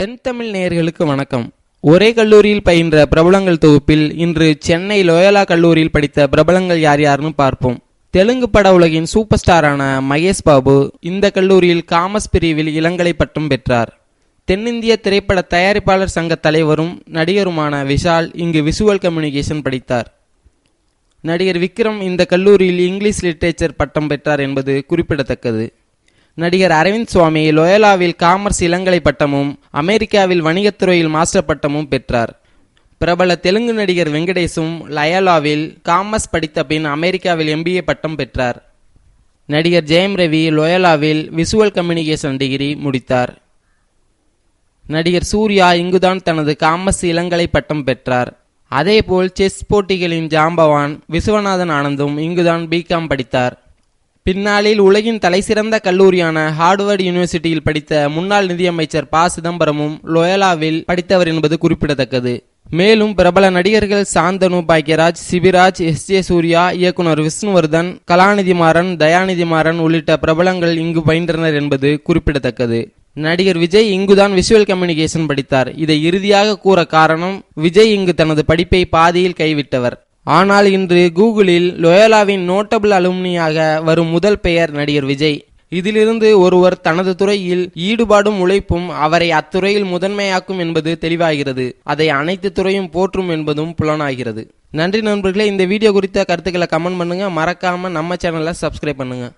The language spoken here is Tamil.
தென் தமிழ் நேயர்களுக்கு வணக்கம். ஒரே கல்லூரியில் பயின்ற பிரபலங்கள் தொகுப்பில் இன்று சென்னை லோயலா கல்லூரியில் படித்த பிரபலங்கள் யார் யாருன்னு பார்ப்போம். தெலுங்கு பட உலகின் சூப்பர் ஸ்டாரான மகேஷ் பாபு இந்த கல்லூரியில் காமர்ஸ் பிரிவில் இளங்கலை பட்டம் பெற்றார். தென்னிந்திய திரைப்பட தயாரிப்பாளர் சங்க தலைவரும் நடிகருமான விஷால் இங்கு விசுவல் கம்யூனிகேஷன் படித்தார். நடிகர் விக்ரம் இந்த கல்லூரியில் இங்கிலீஷ் லிட்ரேச்சர் பட்டம் பெற்றார் என்பது குறிப்பிடத்தக்கது. நடிகர் அரவிந்த் சுவாமி லோயலாவில் காமர்ஸ் இளங்கலை பட்டமும் அமெரிக்காவில் வணிகத்துறையில் மாஸ்டர் பட்டமும் பெற்றார். பிரபல தெலுங்கு நடிகர் வெங்கடேசும் லயலாவில் காமர்ஸ் படித்த பின் அமெரிக்காவில் எம்பிஏ பட்டம் பெற்றார். நடிகர் ஜெயம் ரவி லோயலாவில் விசுவல் கம்யூனிகேஷன் டிகிரி முடித்தார். நடிகர் சூர்யா இங்குதான் தனது காமர்ஸ் இளங்கலை பட்டம் பெற்றார். அதேபோல் செஸ் போட்டிகளின் ஜாம்பவான் விஸ்வநாதன் ஆனந்தும் இங்குதான் பிகாம் படித்தார். பின்னாளில் உலகின் தலைசிறந்த கல்லூரியான ஹார்வர்டு யூனிவர்சிட்டியில் படித்த முன்னாள் நிதியமைச்சர் ப. சிதம்பரமும் லோயலாவில் படித்தவர் என்பது குறிப்பிடத்தக்கது. மேலும் பிரபல நடிகர்கள் சாந்தனு பாக்யராஜ் சிபிராஜ் எஸ். ஜே. சூர்யா இயக்குனர் விஷ்ணுவர்தன் கலாநிதி மாறன் தயாநிதி மாறன் உள்ளிட்ட பிரபலங்கள் இங்கு பயின்றனர் என்பது குறிப்பிடத்தக்கது. நடிகர் விஜய் இங்குதான் விஷுவல் கம்யூனிகேஷன் படித்தார். இதை இறுதியாக கூற காரணம் விஜய் இங்கு தனது படிப்பை பாதியில் கைவிட்டவர். ஆனால் இன்று கூகுளில் லோயலாவின் நோட்டபிள் அலுமினியாக வரும் முதல் பெயர் நடிகர் விஜய். இதிலிருந்து ஒருவர் தனது துறையில் ஈடுபாடும் உழைப்பும் அவரை அத்துறையில் முதன்மையாக்கும் என்பது தெளிவாகிறது. அதை அனைத்து துறையும் போற்றும் என்பதும் புலனாகிறது. நன்றி நண்பர்களே இந்த வீடியோ குறித்த கருத்துக்களை கமெண்ட் பண்ணுங்க. மறக்காம நம்ம சேனலை சப்ஸ்கிரைப் பண்ணுங்க.